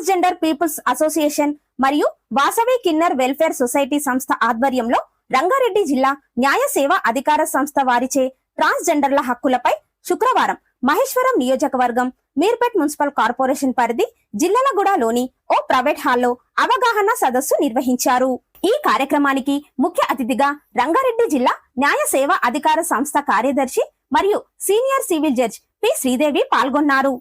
Transgender peoples association మరియు Vasavi Kinnaur welfare society సంస్థ ఆధ్వర్యంలో రంగారెడ్డి జిల్లా న్యాయ సేవా అధికార సంస్థ వారిచే ట్రాన్స్జెండర్ల హక్కులపై శుక్రవారం మహేశ్వరం నియోజకవర్గం మీర్పేట్ మున్సిపల్ కార్పొరేషన్ పరిధి జిల్లలగూడలోని ఓ ప్రైవేట్ హాల్లో అవగాహన సదస్సు నిర్వహించారు. ఈ కార్యక్రమానికి ముఖ్య అతిథిగా రంగారెడ్డి జిల్లా న్యాయ సేవా అధికార సంస్థ కార్యదర్శి మరియు senior civil judge P Sridevi పాల్గొన్నారు.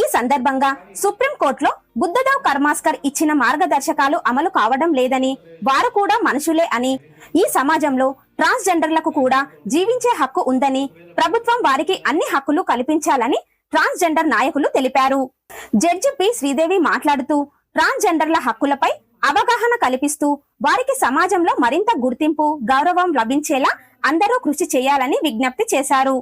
ఈ సందర్భంగా సుప్రీంకోర్టులో బుద్ధదేవ్ కర్మాస్కర్ ఇచ్చిన మార్గదర్శకాలు అమలు కావడం లేదని వారు కూడా మనుషులే అని ఈ సమాజంలో ట్రాన్స్జెండర్లకు కూడా జీవించే హక్కు ఉందని ప్రభుత్వం వారికి అన్ని హక్కులు కల్పించాలని ట్రాన్స్జెండర్ నాయకులు తెలిపారు. జడ్జి పి శ్రీదేవి మాట్లాడుతూ ట్రాన్స్జెండర్ల హక్కులపై అవగాహన కల్పిస్తూ వారికి సమాజంలో మరింత గుర్తింపు గౌరవం లభించేలా అందరూ కృషి చేయాలని విజ్ఞప్తి చేశారు.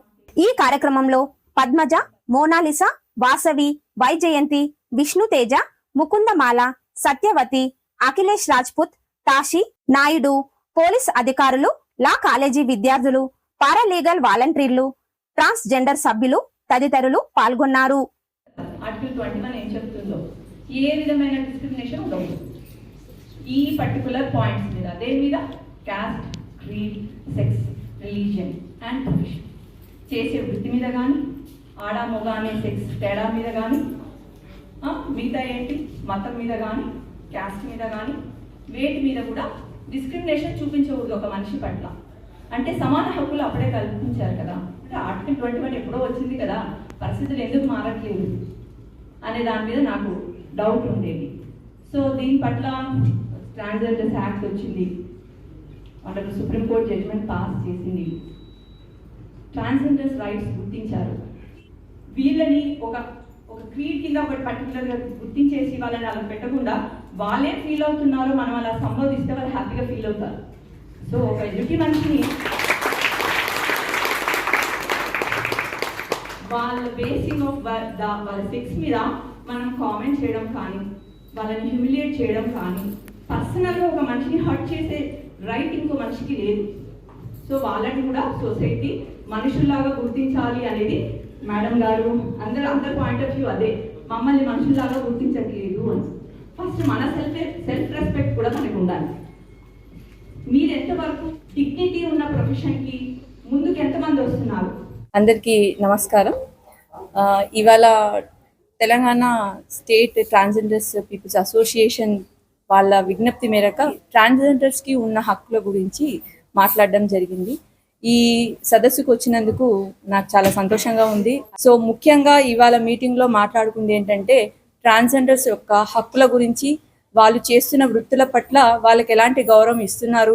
ఈ కార్యక్రమంలో పద్మజ మోనాలిసా వాసవి వైజయంతి విష్ణుతేజ ముకుందమాల సత్యవతి అఖిలేష్ రాజ్పుత్ తాషి నాయుడు పోలీస్ అధికారులు లా కాలేజీ విద్యార్థులు పారాలీగల్ వాలంటీర్లు ట్రాన్స్ జెండర్ సభ్యులు తదితరులు పాల్గొన్నారు. ఏ విధమైన డిస్క్రిమినేషన్ ఉండదు. ఈ పర్టికులర్ పాయింట్స్ మీద దేని మీద? Caste creed sex religion and profession చేసే వృత్తి మీద కానీ ఆడ మొగ అనే సెక్స్ తేడా మీద కానీ మిగతా ఏంటి? మతం మీద కానీ క్యాస్ట్ మీద కానీ వేటి మీద కూడా డిస్క్రిమినేషన్ చూపించకూడదు ఒక మనిషి పట్ల. అంటే సమాన హక్కులు అప్పుడే కల్పించారు కదా. అంటే ఆర్టికల్ ట్వంటీ వన్ ఎప్పుడో వచ్చింది కదా. పరిస్థితులు ఎందుకు మారట్లేదు? అనే దాని మీద నాకు డౌట్ ఉండేది. సో దీని పట్ల ట్రాన్స్జెండర్స్ యాక్ట్ వచ్చింది. అంటే సుప్రీంకోర్టు జడ్జిమెంట్ పాస్ చేసింది. ట్రాన్స్జెండర్స్ రైట్స్ గుర్తించారు. వీళ్ళని ఒక ఒక క్రీడ్ కింద ఒక పర్టికులర్గా గుర్తించేసి వాళ్ళని అలా పెట్టకుండా వాళ్ళే ఫీల్ అవుతున్నారో మనం అలా సంబోధిస్తే వాళ్ళు హ్యాపీగా ఫీల్ అవుతారు. సో ఒక ఎదుటి మనిషిని వాళ్ళ బేసింగ్ ఆఫ్ వాళ్ళ సెక్స్ మీద మనం కామెంట్ చేయడం కానీ వాళ్ళని హ్యూమిలియేట్ చేయడం కానీ పర్సనల్గా ఒక మనిషిని హర్ట్ చేసే రైట్ ఇంకో మనిషికి లేదు. సో వాళ్ళని కూడా సొసైటీ మనుషుల్లాగా గుర్తించాలి అనేది మేడం గారు అందరు అందరి పాయింట్ ఆఫ్ వ్యూ అదే. మమ్మల్ని మనుషుల్లాగా గుర్తించట్లేదు అని. ఫస్ట్ మన సెల్ఫ్ సెల్ఫ్ రెస్పెక్ట్ కూడా మనకు ఉండాలి. మీరు ఎంతవరకు డిగ్నిటీ ఉన్న ప్రొఫెషన్కి ముందుకు ఎంతమంది వస్తున్నారు? అందరికీ నమస్కారం. ఇవాళ Telangana state transgenders peoples association వాళ్ళ విజ్ఞప్తి మేరకు ట్రాన్స్జెండర్స్కి ఉన్న హక్కుల గురించి మాట్లాడడం జరిగింది. ఈ సదస్సుకు వచ్చినందుకు నాకు చాలా సంతోషంగా ఉంది. సో ముఖ్యంగా ఇవాళ మీటింగ్లో మాట్లాడుకుంది ఏంటంటే ట్రాన్స్జెండర్స్ యొక్క హక్కుల గురించి వాళ్ళు చేస్తున్న వృత్తుల పట్ల వాళ్ళకి ఎలాంటి గౌరవం ఇస్తున్నారు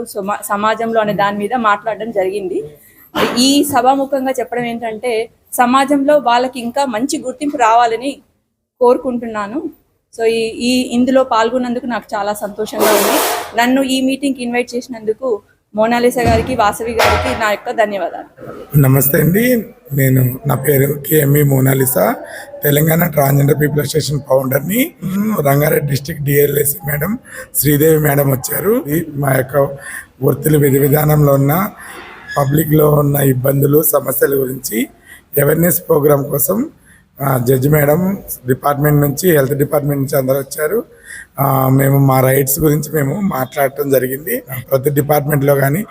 సమాజంలో అనే దాని మీద మాట్లాడడం జరిగింది. ఈ సభాముఖంగా చెప్పడం ఏంటంటే సమాజంలో వాళ్ళకి ఇంకా మంచి గుర్తింపు రావాలని కోరుకుంటున్నాను. సో ఈ ఈ ఇందులో పాల్గొన్నందుకు నాకు చాలా సంతోషంగా ఉంది. నన్ను ఈ మీటింగ్కి ఇన్వైట్ చేసినందుకు మోనాలిసా గారికి వాసవి గారికి నా యొక్క ధన్యవాదాలు. నమస్తే అండి. నేను నా పేరు K M E Monalisa Telangana transgender people association ఫౌండర్ని Rangareddy district D L S madam Sridevi madam వచ్చారు. మా యొక్క వృత్తులు విధి విధానంలో ఉన్న పబ్లిక్లో ఉన్న ఇబ్బందులు సమస్యల గురించి అవేర్నెస్ ప్రోగ్రాం కోసం జడ్జి మేడం డిపార్ట్మెంట్ నుంచి హెల్త్ డిపార్ట్మెంట్ నుంచి అందరు వచ్చారు. మేము మా రైట్స్ గురించి మేము మాట్లాడటం జరిగింది. ప్రతి డిపార్ట్మెంట్లో కానీ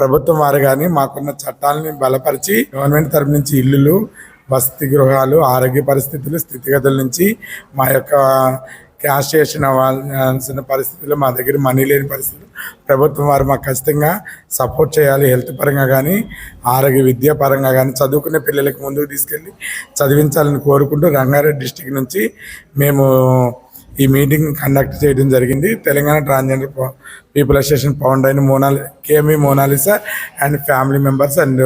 ప్రభుత్వం వారు కానీ మాకున్న చట్టాలని బలపరిచి గవర్నమెంట్ తరపు నుంచి ఇల్లులు వసతి గృహాలు ఆరోగ్య పరిస్థితులు స్థితిగతుల నుంచి మా యొక్క క్యాష్ చేసిన అవ్వాల్సిన పరిస్థితుల్లో మా దగ్గర మనీ లేని పరిస్థితులు. ప్రభుత్వం వారు మాకు ఖచ్చితంగా సపోర్ట్ చేయాలి హెల్త్ పరంగా కానీ ఆరోగ్య విద్యా పరంగా కానీ చదువుకునే పిల్లలకు ముందుకు తీసుకెళ్ళి చదివించాలని కోరుకుంటూ రంగారెడ్డి డిస్టిక్ నుంచి మేము ఈ మీటింగ్ కండక్ట్ చేయడం జరిగింది. Telangana transgender people association founder అయిన Monali K M E Monalisa and family members and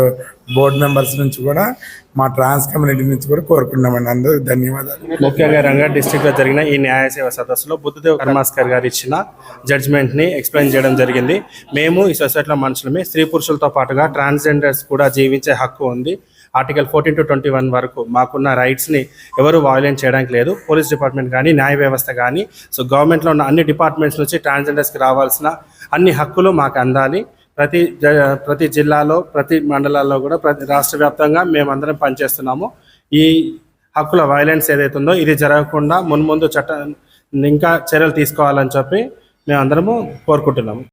board members నుంచి కూడా మా ట్రాన్స్ కమ్యూనిటీ నుంచి కూడా కోరుకున్నామండి అందరూ ధన్యవాదాలు. ముఖ్యంగా రంగారెడ్డి డిస్టిక్లో జరిగిన ఈ న్యాయ సేవ సదస్సులో బుద్ధదేవ్ కర్మాస్కర్ గారు ఇచ్చిన జడ్జ్మెంట్ని ఎక్స్ప్లెయిన్ చేయడం జరిగింది. మేము ఈ సొసైటీలో మనుషులమే స్త్రీ పురుషులతో పాటుగా ట్రాన్స్జెండర్స్ కూడా జీవించే హక్కు ఉంది. Article fourteen to twenty one వరకు మాకున్న రైట్స్ని ఎవరు వాయులేట్ చేయడానికి లేదు. పోలీస్ డిపార్ట్మెంట్ కానీ న్యాయ వ్యవస్థ కానీ సో గవర్నమెంట్లో ఉన్న అన్ని డిపార్ట్మెంట్స్ నుంచి ట్రాన్స్జెండర్స్కి రావాల్సిన అన్ని హక్కులు మాకు అందాలి. ప్రతి జ- ప్రతి జిల్లాలో ప్రతి మండలాల్లో కూడా ప్రతి రాష్ట్ర వ్యాప్తంగా మేమందరం పనిచేస్తున్నాము. ఈ హక్కుల వైలెన్స్ ఏదైతే ఉందో ఇది జరగకుండా మున్ముందు చట్టం ఇంకా చర్యలు తీసుకోవాలని చెప్పి మేమందరము కోరుకుంటున్నాము.